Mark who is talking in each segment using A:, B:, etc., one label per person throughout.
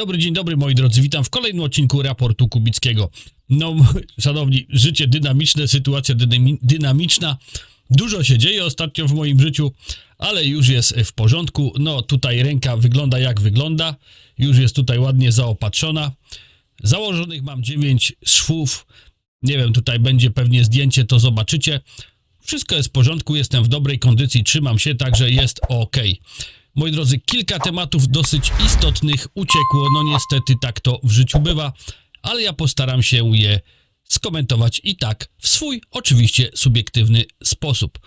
A: dobry, dzień dobry moi drodzy. Witam w kolejnym odcinku raportu Kubickiego. No, szanowni, życie dynamiczne, sytuacja dynami- dynamiczna. Dużo się dzieje ostatnio w moim życiu, ale już jest w porządku. No, tutaj ręka wygląda jak wygląda. Już jest tutaj ładnie zaopatrzona. Założonych mam 9 szwów. Nie wiem, tutaj będzie pewnie zdjęcie, to zobaczycie. Wszystko jest w porządku, jestem w dobrej kondycji, trzymam się, także jest ok. Moi drodzy, kilka tematów dosyć istotnych uciekło. No niestety tak to w życiu bywa, ale ja postaram się je skomentować i tak w swój, oczywiście subiektywny sposób.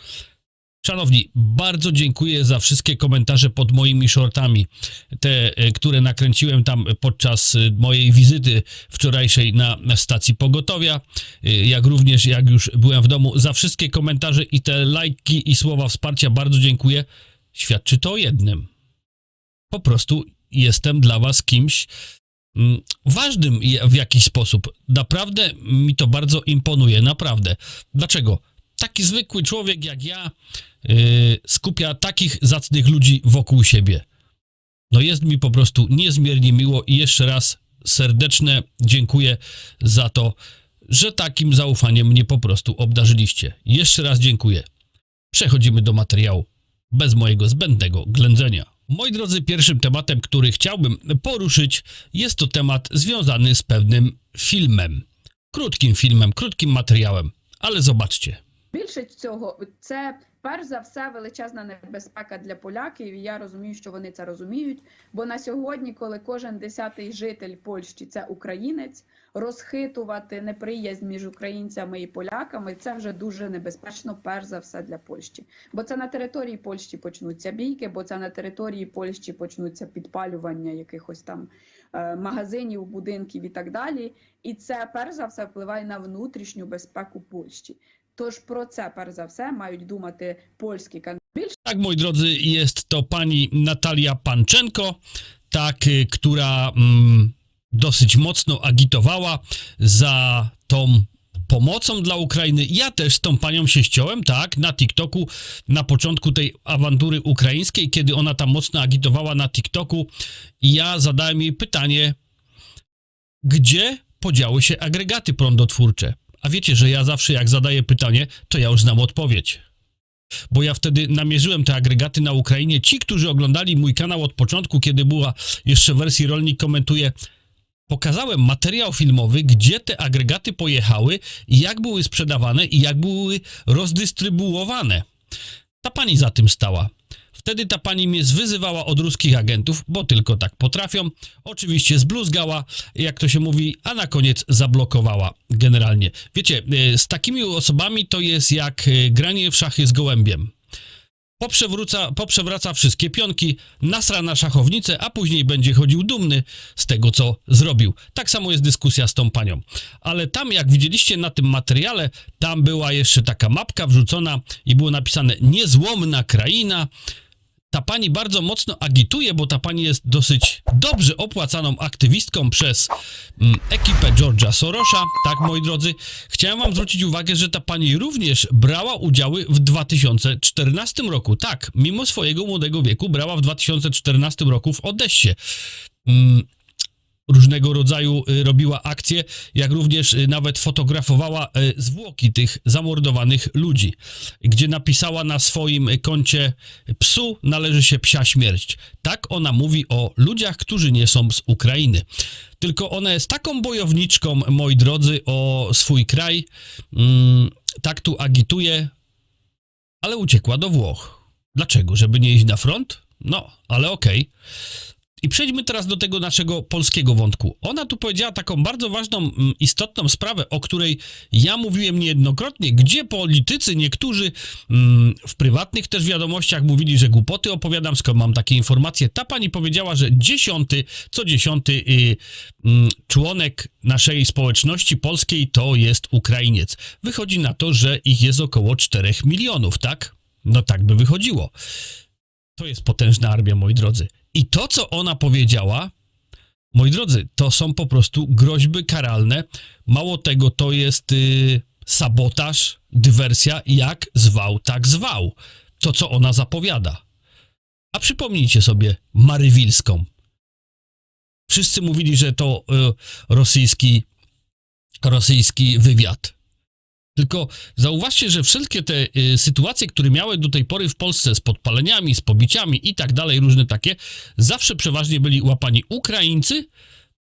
A: Szanowni, bardzo dziękuję za wszystkie komentarze pod moimi shortami. Te, e, które nakręciłem tam podczas e, mojej wizyty wczorajszej na stacji pogotowia, e, jak również jak już byłem w domu. Za wszystkie komentarze i te lajki i słowa wsparcia bardzo dziękuję. Świadczy to o jednym. Po prostu jestem dla was kimś mm, ważnym w jakiś sposób. Naprawdę mi to bardzo imponuje, naprawdę. Dlaczego? Taki zwykły człowiek jak ja yy, skupia takich zacnych ludzi wokół siebie. No jest mi po prostu niezmiernie miło i jeszcze raz serdeczne dziękuję za to, że takim zaufaniem mnie po prostu obdarzyliście. Jeszcze raz dziękuję. Przechodzimy do materiału bez mojego zbędnego ględzenia. Moi drodzy, pierwszym tematem, który chciałbym порушить, jest to temat związany z pewnym filmem. Krótkim filmem, krótkim materiałem, ale zobaczcie.
B: Більшість цього це перш за все величезна небезпека для поляків. І я розумію, що вони це розуміють. Бо на сьогодні, коли кожен десятий житель Польщі це українець, розхитувати неприязнь між українцями і поляками це вже дуже небезпечно, перш за все для Польщі. Бо це на території Польщі почнуться бійки, бо це на території Польщі почнуться підпалювання якихось там е, магазинів, будинків і так далі. І це перш за все впливає на внутрішню безпеку Польщі. Тож про це перш за все мають думати польські кандидати.
A: Tak, moi drodzy, jest to pani Natalia Panczenko, tak, która mm, dosyć mocno agitowała za tą pomocą dla Ukrainy. Ja też z tą panią się ściąłem, tak, na TikToku, na początku tej awantury ukraińskiej, kiedy ona tam mocno agitowała na TikToku, i ja zadałem jej pytanie, gdzie podziały się agregaty prądotwórcze? A wiecie, że ja zawsze jak zadaję pytanie, to ja już znam odpowiedź bo ja wtedy namierzyłem te agregaty na Ukrainie. Ci, którzy oglądali mój kanał od początku, kiedy była jeszcze w wersji rolnik komentuje, pokazałem materiał filmowy, gdzie te agregaty pojechały jak były sprzedawane i jak były rozdystrybuowane. Ta pani za tym stała. Wtedy ta pani mnie zwyzywała od ruskich agentów, bo tylko tak potrafią. Oczywiście zbluzgała, jak to się mówi, a na koniec zablokowała generalnie. Wiecie, e, z takimi osobami to jest jak e, granie w szachy z gołębiem. Poprzewróca, poprzewraca wszystkie pionki, nasra na szachownicę, a później będzie chodził dumny z tego, co zrobił. Tak samo jest dyskusja z tą panią. Ale tam, jak widzieliście na tym materiale, tam była jeszcze taka mapka wrzucona i było napisane niezłomna kraina. Ta pani bardzo mocno agituje, bo ta pani jest dosyć dobrze opłacaną aktywistką przez mm, ekipę George'a Sorosza. Tak, moi drodzy, chciałem wam zwrócić uwagę, że ta pani również brała udziały w 2014 roku. Tak, mimo swojego młodego wieku brała w 2014 roku w Odessie. Mm, różnego rodzaju y, robiła akcje, jak również y, nawet fotografowała y, zwłoki tych zamordowanych ludzi, gdzie napisała na swoim koncie psu należy się psia śmierć. Tak ona mówi o ludziach, którzy nie są z Ukrainy. Tylko ona jest taką bojowniczką, moi drodzy, o swój kraj. Mm, tak tu agituje, ale uciekła do Włoch. Dlaczego? Żeby nie iść na front? No, ale okej. I przejdźmy teraz do tego naszego polskiego wątku. Ona tu powiedziała taką bardzo ważną, mm, istotną sprawę, o której ja mówiłem niejednokrotnie, gdzie politycy niektórzy mm, w prywatnych też wiadomościach mówili, że głupoty opowiadam, skąd mam takie informacje. Ta pani powiedziała, że dziesiąty, co dziesiąty y, mm, członek naszej społeczności polskiej to jest Ukrainiec. Wychodzi na to, że ich jest około 4 milionów, tak? No tak by wychodziło. To jest potężna armia, moi drodzy. I to, co ona powiedziała, moi drodzy, to są po prostu groźby karalne. Mało tego, to jest y, sabotaż, dywersja, jak zwał, tak zwał. To, co ona zapowiada. A przypomnijcie sobie Marywilską. Wszyscy mówili, że to e, rosyjski, rosyjski wywiad. Tylko zauważcie, że wszelkie te y, sytuacje, które miały do tej pory w Polsce z podpaleniami, z pobiciami i tak dalej, różne takie, zawsze przeważnie byli łapani Ukraińcy.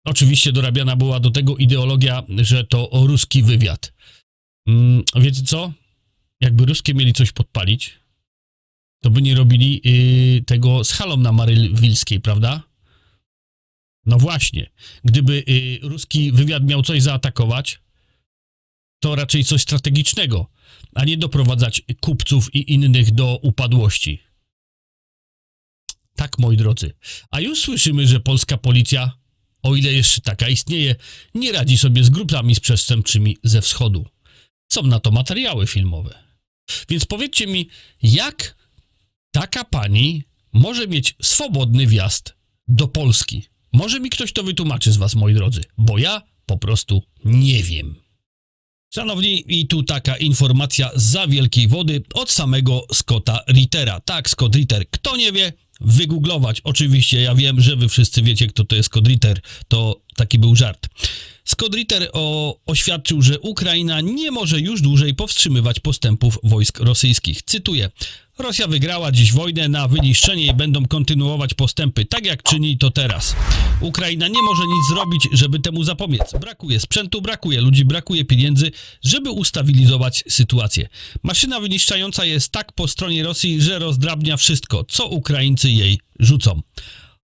A: Oczywiście dorabiana była do tego ideologia, że to ruski wywiad. Mm, wiecie co? Jakby ruskie mieli coś podpalić, to by nie robili y, tego z halą na Marylwilskiej, prawda? No właśnie. Gdyby y, ruski wywiad miał coś zaatakować, to raczej coś strategicznego, a nie doprowadzać kupców i innych do upadłości. Tak, moi drodzy. A już słyszymy, że polska policja, o ile jeszcze taka istnieje, nie radzi sobie z grupami z przestępczymi ze wschodu. Są na to materiały filmowe. Więc powiedzcie mi, jak taka pani może mieć swobodny wjazd do Polski? Może mi ktoś to wytłumaczy z was, moi drodzy, bo ja po prostu nie wiem. Szanowni, i tu taka informacja za wielkiej wody od samego Scotta Rittera. Tak, Scott Ritter. Kto nie wie, wygooglować. Oczywiście, ja wiem, że wy wszyscy wiecie, kto to jest Scott Ritter. To taki był żart. Scott Ritter o, oświadczył, że Ukraina nie może już dłużej powstrzymywać postępów wojsk rosyjskich. Cytuję. Rosja wygrała dziś wojnę na wyniszczenie i będą kontynuować postępy, tak jak czyni to teraz. Ukraina nie może nic zrobić, żeby temu zapobiec. Brakuje sprzętu, brakuje ludzi, brakuje pieniędzy, żeby ustabilizować sytuację. Maszyna wyniszczająca jest tak po stronie Rosji, że rozdrabnia wszystko, co Ukraińcy jej rzucą.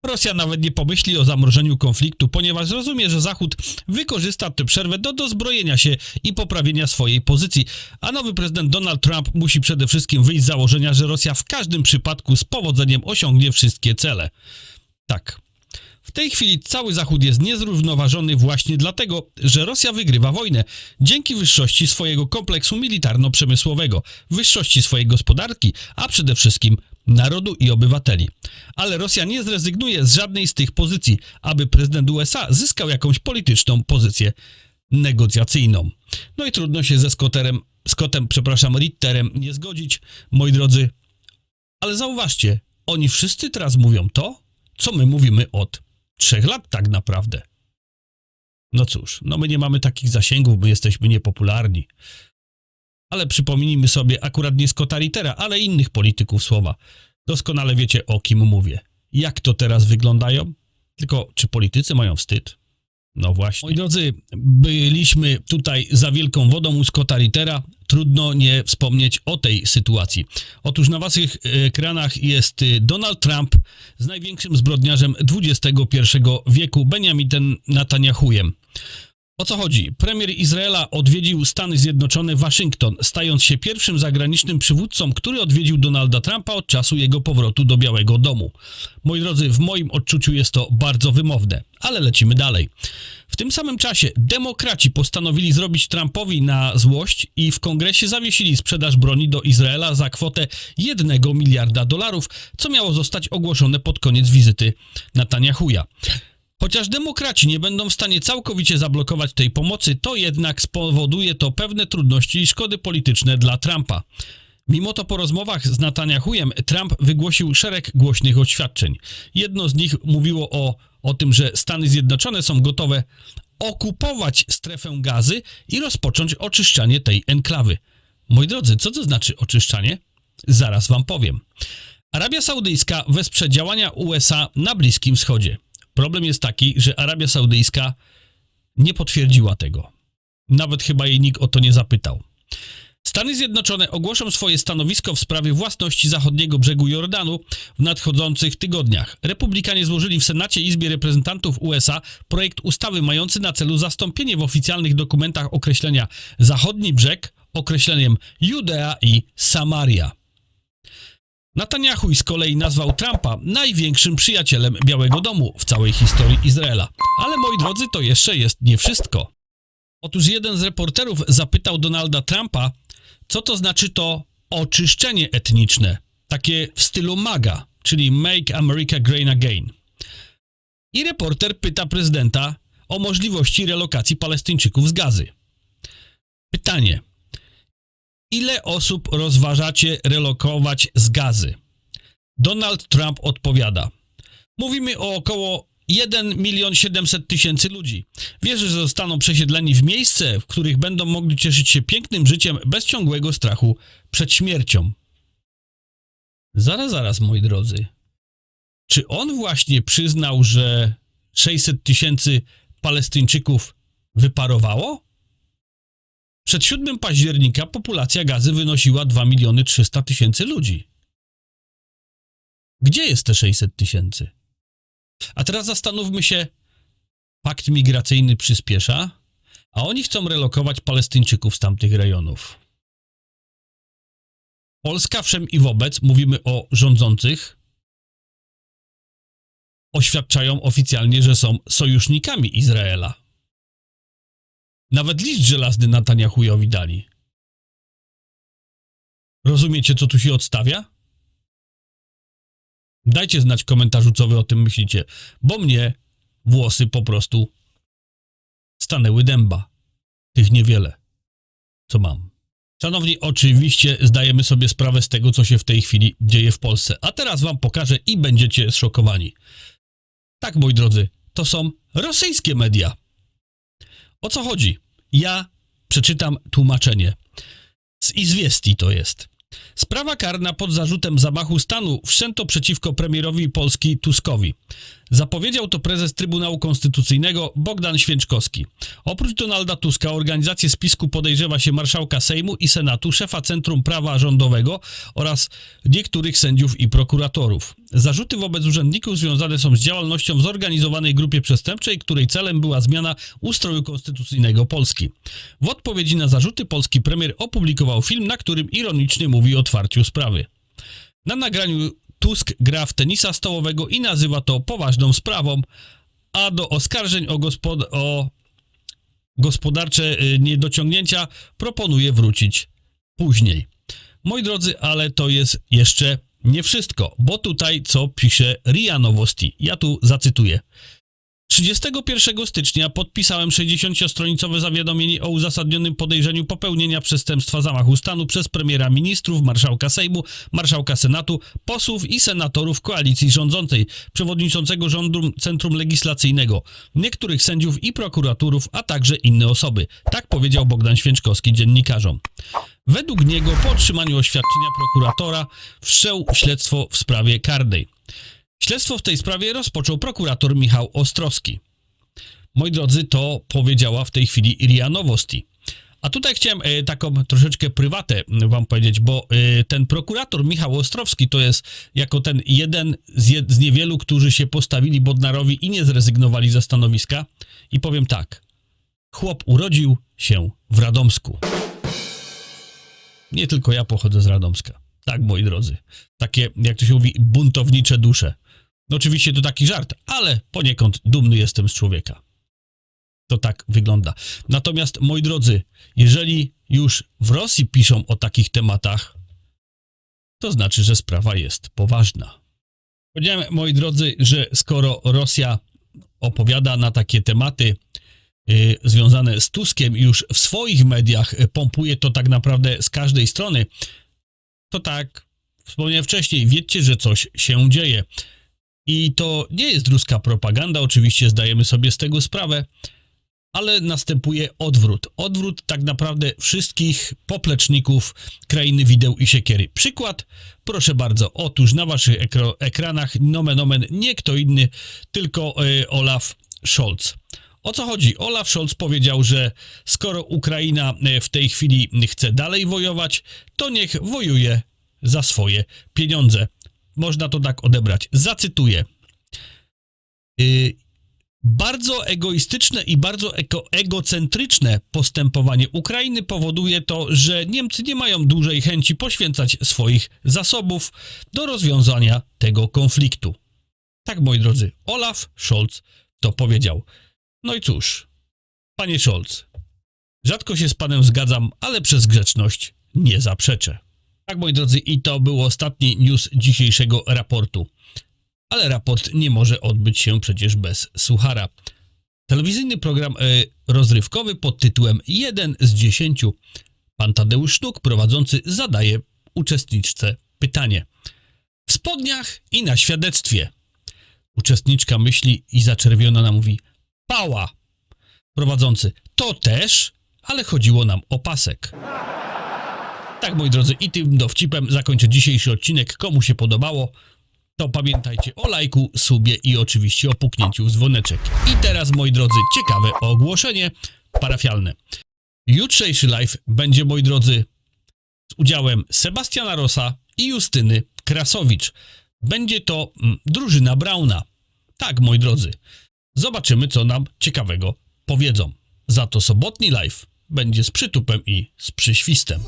A: Rosja nawet nie pomyśli o zamrożeniu konfliktu, ponieważ rozumie, że Zachód wykorzysta tę przerwę do dozbrojenia się i poprawienia swojej pozycji, a nowy prezydent Donald Trump musi przede wszystkim wyjść z założenia, że Rosja w każdym przypadku z powodzeniem osiągnie wszystkie cele. Tak. W tej chwili cały Zachód jest niezrównoważony właśnie dlatego, że Rosja wygrywa wojnę dzięki wyższości swojego kompleksu militarno-przemysłowego, wyższości swojej gospodarki, a przede wszystkim narodu i obywateli. Ale Rosja nie zrezygnuje z żadnej z tych pozycji, aby prezydent USA zyskał jakąś polityczną pozycję negocjacyjną. No i trudno się ze Scotterem, Scottem, przepraszam, Ritterem nie zgodzić, moi drodzy. Ale zauważcie, oni wszyscy teraz mówią to, co my mówimy od trzech lat tak naprawdę. No cóż, no my nie mamy takich zasięgów, my jesteśmy niepopularni. Ale przypomnijmy sobie akurat nie Scotta Rittera, ale innych polityków słowa. Doskonale wiecie o kim mówię. Jak to teraz wyglądają? Tylko czy politycy mają wstyd? No właśnie. Moi drodzy, byliśmy tutaj za wielką wodą u Scotta Rittera. Trudno nie wspomnieć o tej sytuacji. Otóż na waszych ekranach jest y, Donald Trump z największym zbrodniarzem XXI wieku, Benjaminem Netanyahujem. O co chodzi? Premier Izraela odwiedził Stany Zjednoczone Waszyngton, stając się pierwszym zagranicznym przywódcą, który odwiedził Donalda Trumpa od czasu jego powrotu do Białego Domu. Moi drodzy, w moim odczuciu jest to bardzo wymowne, ale lecimy dalej. W tym samym czasie demokraci postanowili zrobić Trumpowi na złość i w kongresie zawiesili sprzedaż broni do Izraela za kwotę 1 miliarda dolarów, co miało zostać ogłoszone pod koniec wizyty Netanyahuja. Chociaż demokraci nie będą w stanie całkowicie zablokować tej pomocy, to jednak spowoduje to pewne trudności i szkody polityczne dla Trumpa. Mimo to po rozmowach z Netanyahujem Trump wygłosił szereg głośnych oświadczeń. Jedno z nich mówiło o, o tym, że Stany Zjednoczone są gotowe okupować strefę gazy i rozpocząć oczyszczanie tej enklawy. Moi drodzy, co to znaczy oczyszczanie? Zaraz wam powiem. Arabia Saudyjska wesprze działania USA na Bliskim Wschodzie. Problem jest taki, że Arabia Saudyjska nie potwierdziła tego. Nawet chyba jej nikt o to nie zapytał. Stany Zjednoczone ogłoszą swoje stanowisko w sprawie własności zachodniego brzegu Jordanu w nadchodzących tygodniach. Republikanie złożyli w Senacie Izbie Reprezentantów USA projekt ustawy mający na celu zastąpienie w oficjalnych dokumentach określenia zachodni brzeg określeniem Judea i Samaria. Netanyahu z kolei nazwał Trumpa największym przyjacielem Białego Domu w całej historii Izraela. Ale moi drodzy, to jeszcze jest nie wszystko. Otóż jeden z reporterów zapytał Donalda Trumpa, co to znaczy to oczyszczenie etniczne, takie w stylu MAGA, czyli Make America Great Again. I reporter pyta prezydenta o możliwości relokacji Palestyńczyków z gazy. Pytanie. Ile osób rozważacie relokować z gazy? Donald Trump odpowiada. Mówimy o około 1 milion 700 tysięcy ludzi. Wierzę, że zostaną przesiedleni w miejsce, w których będą mogli cieszyć się pięknym życiem bez ciągłego strachu przed śmiercią. Zaraz, zaraz, moi drodzy. Czy on właśnie przyznał, że 600 tysięcy Palestyńczyków wyparowało? Przed 7 października populacja gazy wynosiła 2 miliony 300 tysięcy ludzi. Gdzie jest te 600 tysięcy? A teraz zastanówmy się, pakt migracyjny przyspiesza, a oni chcą relokować Palestyńczyków z tamtych rejonów. Polska wszem i wobec, mówimy o rządzących, oświadczają oficjalnie, że są sojusznikami Izraela. Nawet list żelazny Netanyahujowi dali. Rozumiecie, co tu się odstawia? Dajcie znać w komentarzu, co wy o tym myślicie, bo mnie włosy po prostu stanęły dęba. Tych niewiele, co mam. Szanowni, oczywiście zdajemy sobie sprawę z tego, co się w tej chwili dzieje w Polsce. A teraz wam pokażę i będziecie zszokowani. Tak, moi drodzy, to są rosyjskie media. O co chodzi? Ja przeczytam tłumaczenie. Z Izwiesti to jest. Sprawa karna pod zarzutem zamachu stanu wszczęto przeciwko premierowi Polski Tuskowi. Zapowiedział to prezes Trybunału Konstytucyjnego Bogdan Święczkowski. Oprócz Donalda Tuska organizację spisku podejrzewa się marszałka Sejmu i Senatu, szefa Centrum Prawa Rządowego oraz niektórych sędziów i prokuratorów. Zarzuty wobec urzędników związane są z działalnością w zorganizowanej grupie przestępczej, której celem była zmiana ustroju konstytucyjnego Polski. W odpowiedzi na zarzuty polski premier opublikował film, na którym ironicznie mówi o otwarciu sprawy. Na nagraniu Tusk gra w tenisa stołowego i nazywa to poważną sprawą, a do oskarżeń o, gospod- o gospodarcze y, niedociągnięcia proponuje wrócić później. Moi drodzy, ale to jest jeszcze nie wszystko, bo tutaj co pisze RIA Nowosti. Ja tu zacytuję. 31 stycznia podpisałem 60-stronicowe zawiadomienie o uzasadnionym podejrzeniu popełnienia przestępstwa zamachu stanu przez premiera ministrów, marszałka Sejmu, marszałka Senatu, posłów i senatorów koalicji rządzącej, przewodniczącego rządu Centrum Legislacyjnego, niektórych sędziów i prokuratorów, a także inne osoby. Tak powiedział Bogdan Święczkowski dziennikarzom. Według niego po otrzymaniu oświadczenia prokuratora wszczął śledztwo w sprawie karnej. Śledztwo w tej sprawie rozpoczął prokurator Michał Ostrowski. Moi drodzy, to powiedziała w tej chwili Iria Nowosti. A tutaj chciałem e, taką troszeczkę prywatę wam powiedzieć, bo e, ten prokurator Michał Ostrowski to jest jako ten jeden z, z niewielu, którzy się postawili Bodnarowi i nie zrezygnowali ze stanowiska. I powiem tak, chłop urodził się w Radomsku. Nie tylko ja pochodzę z Radomska. Tak, moi drodzy. Takie, jak to się mówi, buntownicze dusze. No oczywiście to taki żart, ale poniekąd dumny jestem z człowieka. To tak wygląda. Natomiast, moi drodzy, jeżeli już w Rosji piszą o takich tematach, to znaczy, że sprawa jest poważna. Powiedziałem, moi drodzy, że skoro Rosja opowiada na takie tematy y, związane z Tuskiem już w swoich mediach, y, pompuje to tak naprawdę z każdej strony, to tak, wspomniałem wcześniej, wiedzcie, że coś się dzieje. I to nie jest ruska propaganda, oczywiście zdajemy sobie z tego sprawę, ale następuje odwrót. Odwrót tak naprawdę wszystkich popleczników krainy wideł i siekiery. Przykład, proszę bardzo, otóż na waszych ekro, ekranach nomen omen nie kto inny, tylko y, Olaf Scholz. O co chodzi? Olaf Scholz powiedział, że skoro Ukraina y, w tej chwili chce dalej wojować, to niech wojuje za swoje pieniądze. Można to tak odebrać. Zacytuję. Y, bardzo egoistyczne i bardzo ego, egocentryczne postępowanie Ukrainy powoduje to, że Niemcy nie mają dużej chęci poświęcać swoich zasobów do rozwiązania tego konfliktu. Tak, moi drodzy, Olaf Scholz to powiedział. No i cóż, panie Scholz, rzadko się z panem zgadzam, ale przez grzeczność nie zaprzeczę. Tak, moi drodzy, i to był ostatni news dzisiejszego raportu. Ale raport nie może odbyć się przecież bez suchara. Telewizyjny program e, rozrywkowy pod tytułem 1 z 10. Pan Tadeusz Sznuk prowadzący zadaje uczestniczce pytanie. W spodniach i na świadectwie. Uczestniczka myśli i zaczerwiona mówi: Pała. Prowadzący: To też, ale chodziło nam o pasek. Tak, moi drodzy, i tym dowcipem zakończę dzisiejszy odcinek. Komu się podobało, to pamiętajcie o lajku, subie i oczywiście o puknięciu w dzwoneczek. I teraz, moi drodzy, ciekawe ogłoszenie parafialne. Jutrzejszy live będzie, moi drodzy, z udziałem Sebastiana Rosa i Justyny Krasowicz. Będzie to mm, drużyna Brauna. Tak, moi drodzy. Zobaczymy, co nam ciekawego powiedzą. Za to sobotni live będzie z przytupem i z przyświstem.